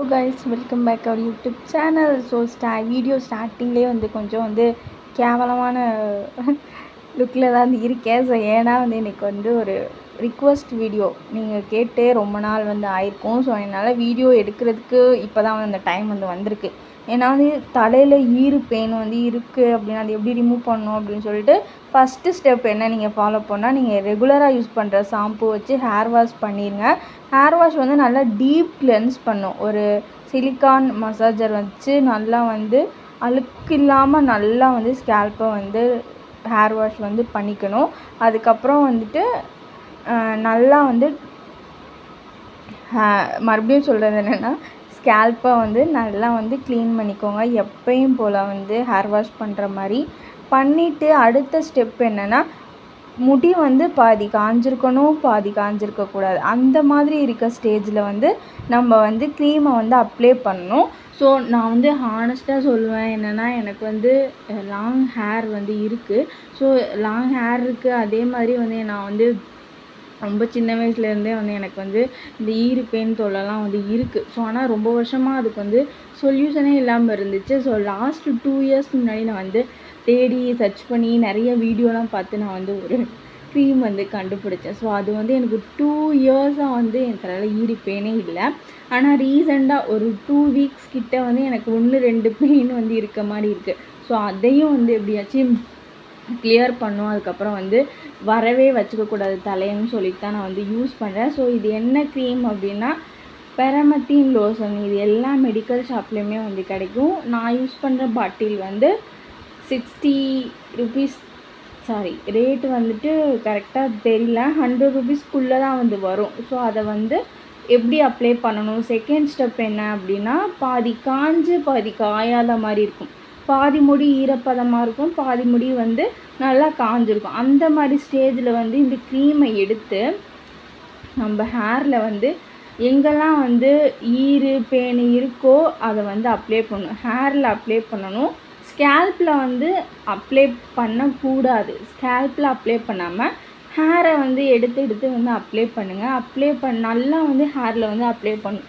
Hello guys welcome back our YouTube channel so ஸ்டா video ஸ்டார்டிங்லேயே வந்து கொஞ்சம் வந்து கேவலமான லுக்கில் தான் வந்து இருக்கேன். ஸோ ஏன்னா வந்து எனக்கு வந்து ஒரு ரிக்வஸ்ட் வீடியோ நீங்கள் கேட்டே ரொம்ப நாள் வந்து ஆயிருக்கும். ஸோ என்னால் வீடியோ எடுக்கிறதுக்கு இப்போ தான் வந்து அந்த டைம் வந்து வந்திருக்கு. ஏன்னா வந்து தலையில் ஈறு பெயின் வந்து இருக்குது அப்படின்னா அது எப்படி ரிமூவ் பண்ணணும் அப்படின்னு சொல்லிட்டு ஃபஸ்ட்டு ஸ்டெப் என்ன நீங்கள் ஃபாலோ பண்ணால் நீங்கள் ரெகுலராக யூஸ் பண்ணுற ஷாம்பு வச்சு ஹேர் வாஷ் பண்ணிடுங்க ஹேர் வாஷ் வந்து நல்லா டீப் கிளென்ஸ் பண்ணும். ஒரு சிலிக்கான் மசாஜர் வச்சு நல்லா வந்து அழுக்கு இல்லாமல் நல்லா வந்து ஸ்கேல்ப்பை வந்து ஹேர் வாஷ் வந்து பண்ணிக்கணும். அதுக்கப்புறம் வந்துட்டு நல்லா வந்து மறுபடியும் சொல்கிறது என்னென்னா ஸ்கேல்ப்பை வந்து நல்லா வந்து க்ளீன் பண்ணிக்கோங்க. எப்பயும் போல் வந்து ஹேர் வாஷ் பண்ணுற மாதிரி. பண்ணிவிட்டு அடுத்த ஸ்டெப் என்னென்னா முடி வந்து பாதி காஞ்சிருக்கணும் பாதி காஞ்சிருக்கக்கூடாது அந்த மாதிரி இருக்க ஸ்டேஜில் வந்து நம்ம வந்து க்ரீமை வந்து அப்ளை பண்ணணும். ஸோ நான் வந்து ஹானஸ்ட்டாக சொல்லுவேன். என்னென்னா எனக்கு வந்து லாங் ஹேர் வந்து இருக்குது ஸோ லாங் ஹேர் இருக்குது அதே மாதிரி வந்து நான் வந்து ரொம்ப சின்ன வயசுலேருந்தே வந்து எனக்கு வந்து இந்த ஈறு தொல்லைலாம் வந்து இருக்குது ஸோ ஆனால் ரொம்ப வருஷமாக அதுக்கு வந்து சொல்யூஷனே இல்லாமல் இருந்துச்சு. ஸோ லாஸ்ட்டு டூ இயர்ஸ்க்கு முன்னாடி நான் வந்து தேடி சர்ச் பண்ணி நிறைய வீடியோலாம் பார்த்து நான் வந்து ஒரு க்ரீம் வந்து கண்டுபிடிச்சேன். ஸோ அது வந்து எனக்கு டூ இயர்ஸாக வந்து என் தலையில் ஈடு பெயினே இல்லை ஆனால் ரீசெண்டாக ஒரு டூ வீக்ஸ் கிட்ட வந்து எனக்கு ஒன்று ரெண்டு பெயின் வந்து இருக்க மாதிரி இருக்குது ஸோ அதையும் வந்து எப்படியாச்சும் கிளியர் பண்ணும். அதுக்கப்புறம் வந்து வரவே வச்சுக்கக்கூடாது தலைன்னு சொல்லிட்டு தான் நான் வந்து யூஸ் பண்ணுறேன் ஸோ இது என்ன க்ரீம் அப்படின்னா பெரமத்தின் லோசன் இது எல்லா மெடிக்கல் ஷாப்லேயுமே வந்து கிடைக்கும். நான் யூஸ் பண்ணுற பாட்டில் வந்து சிக்ஸ்டி ருபீஸ் சாரி ரேட்டு வந்துட்டு கரெக்டாக தெரியல. ஹண்ட்ரட் ருபீஸ்க்குள்ளே தான் வந்து வரும். ஸோ அதை வந்து எப்படி அப்ளை பண்ணணும்? செகண்ட் ஸ்டெப் என்ன அப்படின்னா பாதி காஞ்சு பாதி காயாத மாதிரி இருக்கும். பாதி முடி ஈரப்பதமாக இருக்கும் பாதி முடி வந்து நல்லா காஞ்சிருக்கும். அந்த மாதிரி ஸ்டேஜில் வந்து இந்த க்ரீமை எடுத்து நம்ம ஹேரில் வந்து எங்கெல்லாம் வந்து ஈறு பேனு இருக்கோ அதை வந்து அப்ளை பண்ணணும். ஹேரில் அப்ளை பண்ணணும். ஸ்கேல்பில் வந்து அப்ளை பண்ணக்கூடாது. ஸ்கேல்பில் அப்ளை பண்ணாமல் ஹேரை வந்து எடுத்து எடுத்து வந்து அப்ளை பண்ணுங்கள் அப்ளை பண்ண நல்லா வந்து ஹேரில் வந்து அப்ளை பண்ணும்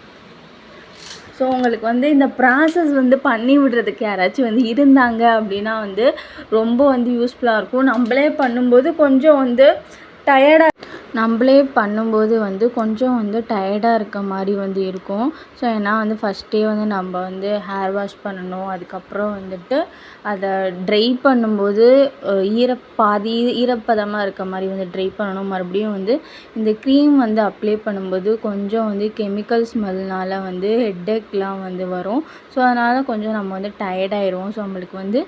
ஸோ உங்களுக்கு வந்து இந்த ப்ராசஸ் வந்து பண்ணி விடுறதுக்கு யாராச்சும் வந்து இருந்தாங்க அப்படின்னா வந்து ரொம்ப வந்து யூஸ்ஃபுல்லாக இருக்கும். நம்மளே பண்ணும்போது கொஞ்சம் வந்து டயர்டாக நம்மளே பண்ணும்போது வந்து கொஞ்சம் வந்து டயர்டாக இருக்க மாதிரி வந்து இருக்கும். ஸோ ஏன்னா வந்து ஃபஸ்ட்டே வந்து நம்ம வந்து ஹேர் வாஷ் பண்ணணும். அதுக்கப்புறம் வந்துட்டு அதை ட்ரை பண்ணும்போது ஈர பாதி ஈரப்பதமாக இருக்க மாதிரி வந்து ட்ரை பண்ணணும். மறுபடியும் வந்து இந்த க்ரீம் வந்து அப்ளை பண்ணும்போது கொஞ்சம் வந்து கெமிக்கல் ஸ்மெல்னால் வந்து ஹெட்டேக்லாம் வந்து வரும். ஸோ அதனால் கொஞ்சம் நம்ம வந்து டயர்டாயிடுவோம் ஸோ நம்மளுக்கு வந்து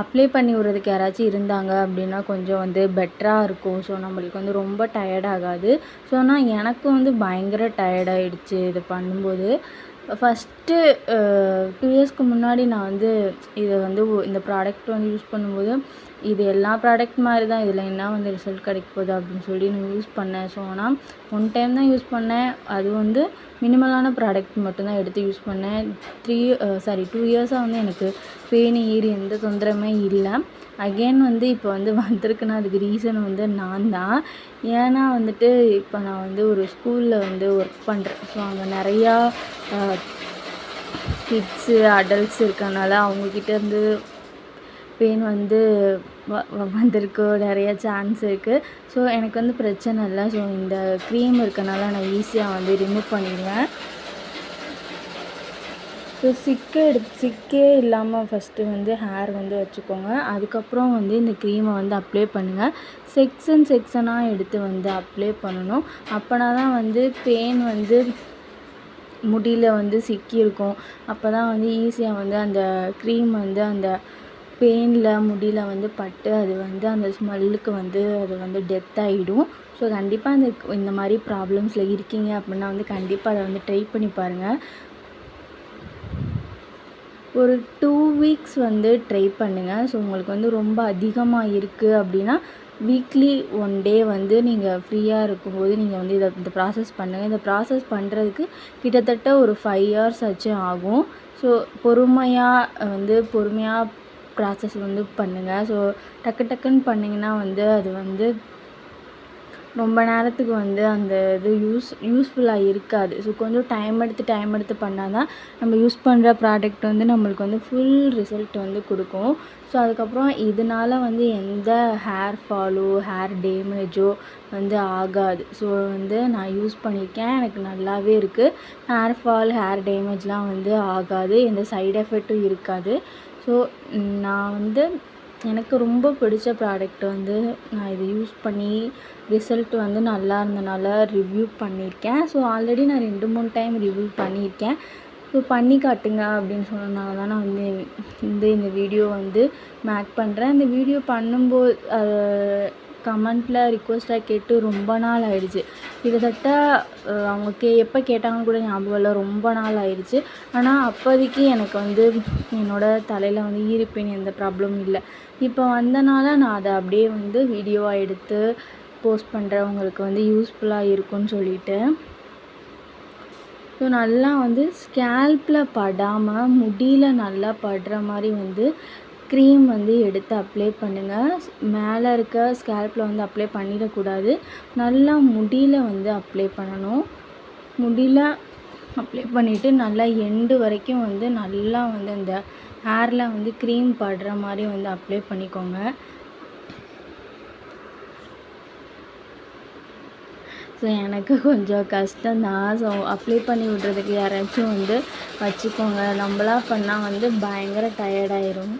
அப்ளை பண்ணி விட்றதுக்கு யாராச்சும் இருந்தாங்க அப்படின்னா கொஞ்சம் வந்து பெட்டராக இருக்கும். ஸோ நம்மளுக்கு வந்து ரொம்ப டயர்ட் ஆகாது. ஸோ ஆனால் எனக்கு வந்து பயங்கர டயர்ட் இதை இது பண்ணும்போது. ஃபஸ்ட்டு டூ இயர்ஸ்க்கு முன்னாடி நான் வந்து இதை வந்து இந்த ப்ராடக்ட் வந்து யூஸ் பண்ணும்போது இது எல்லா ப்ராடக்ட் மாதிரி தான் இதில் என்ன வந்து ரிசல்ட் கிடைக்க போகுது அப்படின்னு சொல்லி நான் யூஸ் பண்ணேன். ஸோ ஆனால் ஒன் டைம் தான் யூஸ் பண்ணேன். அது வந்து மினிமலான ப்ராடக்ட் மட்டும்தான் எடுத்து யூஸ் பண்ணேன். த்ரீ சாரி டூ இயர்ஸாக வந்து எனக்கு பெயின் ஈரி எந்த தொந்தரவுமே இல்லை. அகெயின் வந்து இப்போ வந்து வந்திருக்குன்னா அதுக்கு ரீசன் வந்து நான் தான். ஏன்னா வந்துட்டு இப்போ நான் வந்து ஒரு ஸ்கூலில் வந்து ஒர்க் பண்ணுறேன் ஸோ அங்கே நிறையா கிட்ஸு அடல்ட்ஸ் இருக்கனால அவங்கக்கிட்டேருந்து பெயின் வந்து வ வந்திருக்கு. நிறைய சான்ஸ் இருக்குது ஸோ எனக்கு வந்து பிரச்சனை இல்லை. ஸோ இந்த க்ரீம் இருக்கனால நான் ஈஸியாக வந்து ரிமூவ் பண்ணிடுவேன். ஸோ சிக்கை எடுத்து சிக்கே இல்லாமல் ஃபஸ்ட்டு வந்து ஹேர் வந்து வச்சுக்கோங்க. அதுக்கப்புறம் வந்து இந்த க்ரீமை வந்து அப்ளை பண்ணுங்கள் செக்ஷன் செக்ஷனாக எடுத்து வந்து அப்ளை பண்ணணும். அப்போனா தான் வந்து பெயின் வந்து முடியில் வந்து சிக்கியிருக்கும் அப்போ தான் வந்து ஈஸியாக வந்து அந்த க்ரீம் வந்து அந்த பெயினில் முடியில் வந்து பட்டு அது வந்து அந்த ஸ்மெல்லுக்கு வந்து அது வந்து டெத் ஆகிடும் ஸோ கண்டிப்பாக அந்த இந்த மாதிரி ப்ராப்ளம்ஸில் இருக்கீங்க அப்படின்னா வந்து கண்டிப்பாக அதை வந்து ட்ரை பண்ணி பாருங்கள் ஒரு டூ வீக்ஸ் வந்து ட்ரை பண்ணுங்கள் ஸோ உங்களுக்கு வந்து ரொம்ப அதிகமாக இருக்குது அப்படின்னா வீக்லி ஒன் டே வந்து நீங்கள் ஃப்ரீயாக இருக்கும்போது நீங்கள் வந்து இதை இந்த ப்ராசஸ் பண்ணுங்கள் இந்த ப்ராசஸ் பண்ணுறதுக்கு கிட்டத்தட்ட ஒரு ஃபைவ் இயர்ஸ் ஆச்சு ஆகும். ஸோ பொறுமையாக வந்து பொறுமையாக ப்ராசஸ் வந்து பண்ணுங்கள் ஸோ டக்கு டக்குன்னு பண்ணிங்கன்னா வந்து அது வந்து ரொம்ப நேரத்துக்கு வந்து அந்த இது யூஸ் யூஸ்ஃபுல்லாக இருக்காது. ஸோ கொஞ்சம் டைம் எடுத்து டைம் எடுத்து பண்ணால் தான் நம்ம யூஸ் பண்ணுற ப்ராடக்ட் வந்து நம்மளுக்கு வந்து ஃபுல் ரிசல்ட் வந்து கொடுக்கும். ஸோ அதுக்கப்புறம் இதனால வந்து எந்த ஹேர் ஃபாலோ ஹேர் டேமேஜோ வந்து ஆகாது. ஸோ வந்து நான் யூஸ் பண்ணியிருக்கேன் எனக்கு நல்லாவே இருக்குது ஹேர் ஃபால் ஹேர் டேமேஜ்லாம் வந்து ஆகாது. எந்த சைடு எஃபெக்ட்டும் இருக்காது. ஸோ நான் வந்து எனக்கு ரொம்ப பிடிச்ச ப்ராடக்ட் வந்து நான் இதை யூஸ் பண்ணி ரிசல்ட் வந்து நல்லா இருந்தனால ரிவ்யூ பண்ணியிருக்கேன். ஸோ ஆல்ரெடி நான் ரெண்டு மூணு டைம் ரிவ்யூ பண்ணியிருக்கேன். ஸோ பண்ணி காட்டுங்க அப்படின்னு சொன்னனால தான் நான் வந்து இந்த இந்த வீடியோ வந்து மேக் பண்ணுறேன் இந்த வீடியோ பண்ணும்போது கமெண்ட்டில் ரிக்வெஸ்ட்டாக கேட்டு ரொம்ப நாள் ஆயிடுச்சு. கிட்டத்தட்ட அவங்க கே எப்போ கேட்டாங்கன்னு கூட ஞாபகம் இல்லை. ரொம்ப நாள் ஆயிடுச்சு. ஆனால் அப்போதைக்கு எனக்கு வந்து என்னோடய தலையில் வந்து ஈரப்பெயின் எந்த ப்ராப்ளமும் இல்லை. இப்போ வந்தனால நான் அதை அப்படியே வந்து வீடியோவாக எடுத்து போஸ்ட் பண்ணுறவங்களுக்கு வந்து யூஸ்ஃபுல்லாக இருக்கும்னு சொல்லிட்டு. ஸோ நல்லா வந்து ஸ்கேல்பில் படாமல் முடியில் நல்லா படுற மாதிரி வந்து க்ரீம் வந்து எடுத்து அப்ளை பண்ணுங்கள் மேலே இருக்க ஸ்கேல்பில் வந்து அப்ளை பண்ணிடக்கூடாது. நல்லா முடியில் வந்து அப்ளை பண்ணணும். முடியில் அப்ளை பண்ணிவிட்டு நல்லா எண்டு வரைக்கும் வந்து நல்லா வந்து அந்த ஹேரில் வந்து க்ரீம் படுற மாதிரி வந்து அப்ளை பண்ணிக்கோங்க. ஸோ எனக்கு கொஞ்சம் கஷ்டம்தான். ஸோ அப்ளை பண்ணி விட்றதுக்கு யாராச்சும் வந்து வச்சுக்கோங்க. நம்மளா பண்ணால் வந்து பயங்கர டயர்டாயிரும்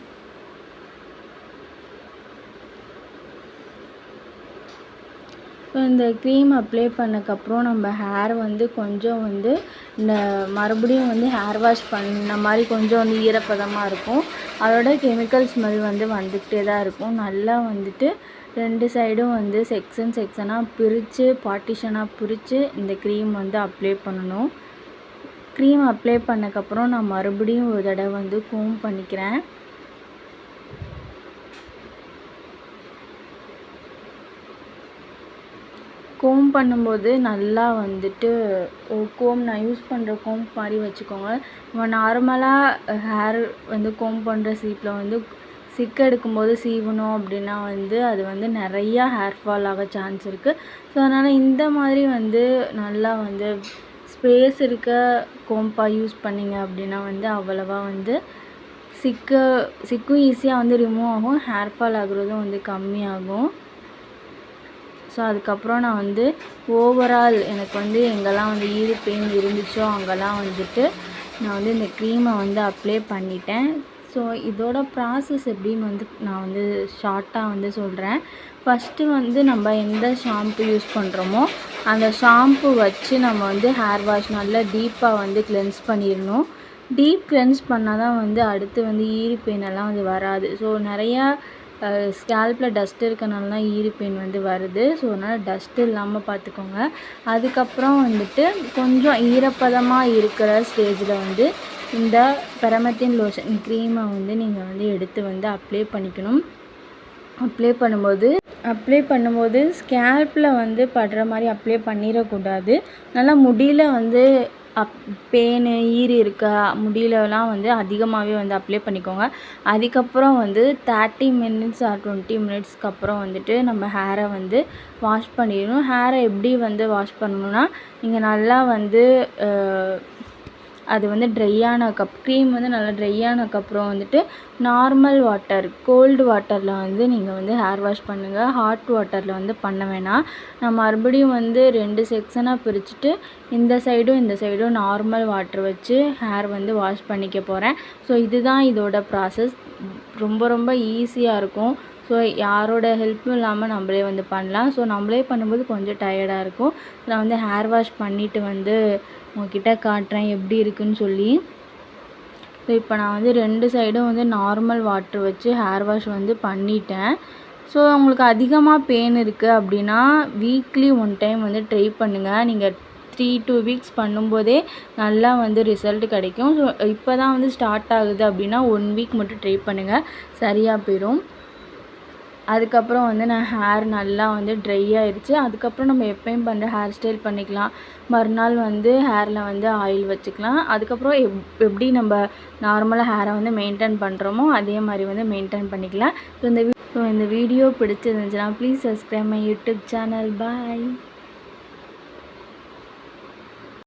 இந்த க்ரீம் அப்ளை பண்ணக்கப்புறம் நம்ம ஹேர் வந்து கொஞ்சம் வந்து இந்த மறுபடியும் வந்து ஹேர் வாஷ் பண்ண மாதிரி கொஞ்சம் வந்து ஈரப்பதமாக இருக்கும். அதோட கெமிக்கல் ஸ்மெல் வந்து வந்துக்கிட்டே தான் இருக்கும். நல்லா வந்துட்டு ரெண்டு சைடும் வந்து செக்ஷன் செக்ஷனாக பிரித்து பார்ட்டிஷனாக பிரித்து இந்த க்ரீம் வந்து அப்ளை பண்ணணும். க்ரீம் அப்ளை பண்ணக்கப்புறம் நான் மறுபடியும் ஒரு தடவை வந்து கூம் பண்ணிக்கிறேன். கோம் பண்ணும்போது நல்லா வந்துட்டு கோம் நான் யூஸ் பண்ணுற கோம் மாதிரி வச்சுக்கோங்க. நம்ம நார்மலாக ஹேர் வந்து கோம் பண்ணுற சீப்பில் வந்து சிக்கு எடுக்கும்போது சீவணும் அப்படின்னா வந்து அது வந்து நிறையா ஹேர் ஃபால் ஆக சான்ஸ் இருக்குது ஸோ அதனால் இந்த மாதிரி வந்து நல்லா வந்து ஸ்பேஸ் இருக்க கோம்பாக யூஸ் பண்ணிங்க அப்படின்னா வந்து அவ்வளவா வந்து சிக்கு சிக்கும் ஈஸியாக வந்து ரிமூவ் ஆகும். ஹேர் ஃபால் ஆகுறதும் வந்து கம்மியாகும். ஸோ அதுக்கப்புறம் நான் வந்து ஓவரால் எனக்கு வந்து எங்கெல்லாம் வந்து ஈடு பெயின் இருந்துச்சோ அங்கெல்லாம் வந்துட்டு நான் வந்து இந்த க்ரீமை வந்து அப்ளை பண்ணிட்டேன். ஸோ இதோட ப்ராசஸ் எப்படின்னு வந்து நான் வந்து ஷார்ட்டாக வந்து சொல்கிறேன் ஃபஸ்ட்டு வந்து நம்ம எந்த ஷாம்பு யூஸ் பண்ணுறோமோ அந்த ஷாம்பு வச்சு நம்ம வந்து ஹேர் வாஷ் நல்லா டீப்பாக வந்து கிளென்ஸ் பண்ணிடணும். டீப் கிளென்ஸ் பண்ணால் தான் வந்து அடுத்து வந்து ஈரி பெயின் எல்லாம் வந்து வராது. ஸோ நிறையா ஸ்கேல்பில் டஸ்ட் இருக்கனால தான் ஈரி பெயின் வந்து வருது. ஸோ அதனால் டஸ்ட் இல்லாமல் பார்த்துக்கோங்க அதுக்கப்புறம் வந்துட்டு கொஞ்சம் ஈரப்பதமாக இருக்கிற ஸ்டேஜில் வந்து இந்த பெரமத்தின் லோஷன் க்ரீமை வந்து நீங்கள் வந்து எடுத்து வந்து அப்ளை பண்ணிக்கணும். அப்ளை பண்ணும்போது அப்ளை பண்ணும்போது ஸ்கேல்பில் வந்து படுற மாதிரி அப்ளை பண்ணிடக்கூடாது. நல்லா முடியில் வந்து அப் பேனு ஈறு இருக்க முடியிலலாம் வந்து அதிகமாகவே வந்து அப்ளை பண்ணிக்கோங்க. அதுக்கப்புறம் வந்து தேர்ட்டி மினிட்ஸ் ஆர் டுவெண்ட்டி மினிட்ஸ்க்கு அப்புறம் வந்துட்டு நம்ம ஹேரை வந்து வாஷ் பண்ணிடணும். ஹேரை எப்படி வந்து வாஷ் பண்ணணும்னா நீங்கள் நல்லா வந்து அது வந்து ட்ரை ஆனதுக்கப் க்ரீம் வந்து நல்லா ட்ரை ஆனதுக்கப்புறம் வந்துட்டு நார்மல் வாட்டர் கோல்டு வாட்டரில் வந்து நீங்கள் வந்து ஹேர் வாஷ் பண்ணுங்கள் ஹாட் வாட்டரில் வந்து பண்ண வேணாம். நான் மறுபடியும் வந்து ரெண்டு செக்ஷனாக பிரிச்சுட்டு இந்த சைடும் இந்த சைடும் நார்மல் வாட்டர் வச்சு ஹேர் வந்து வாஷ் பண்ணிக்க போகிறேன் ஸோ இதுதான் இதோட ப்ராசஸ் ரொம்ப ரொம்ப ஈஸியாக இருக்கும். ஸோ யாரோட ஹெல்ப்பும் இல்லாமல் நம்மளே வந்து பண்ணலாம். ஸோ நம்மளே பண்ணும்போது கொஞ்சம் டயர்டாக இருக்கும். நான் வந்து ஹேர் வாஷ் பண்ணிவிட்டு வந்து உங்ககிட்ட காட்டுறேன் எப்படி இருக்குன்னு சொல்லி. ஸோ இப்போ நான் வந்து ரெண்டு சைடும் வந்து நார்மல் வாட்ரு வச்சு ஹேர் வாஷ் வந்து பண்ணிட்டேன். ஸோ உங்களுக்கு அதிகமாக பெயின் இருக்குது அப்படின்னா வீக்லி ஒன் டைம் வந்து ட்ரை பண்ணுங்கள் நீங்கள் த்ரீ டூ வீக்ஸ் பண்ணும்போதே நல்லா வந்து ரிசல்ட் கிடைக்கும். ஸோ இப்போ தான் வந்து ஸ்டார்ட் ஆகுது அப்படின்னா ஒன் வீக் மட்டும் ட்ரை பண்ணுங்கள் சரியாக போயிடும் அதுக்கப்புறம் வந்து நான் ஹேர் நல்லா வந்து ட்ரை ஆயிடுச்சு அதுக்கப்புறம் நம்ம எப்பயும் பண்ணுற ஹேர் ஸ்டைல் பண்ணிக்கலாம். மறுநாள் வந்து ஹேரில் வந்து ஆயில் வச்சுக்கலாம். அதுக்கப்புறம் எப் எப்படி நம்ம நார்மலாக ஹேரை வந்து மெயின்டைன் பண்ணுறோமோ அதே மாதிரி வந்து மெயின்டைன் பண்ணிக்கலாம். ஸோ இந்த ஸோ இந்த வீடியோ பிடிச்சிருந்துச்சுன்னா please subscribe my YouTube channel bye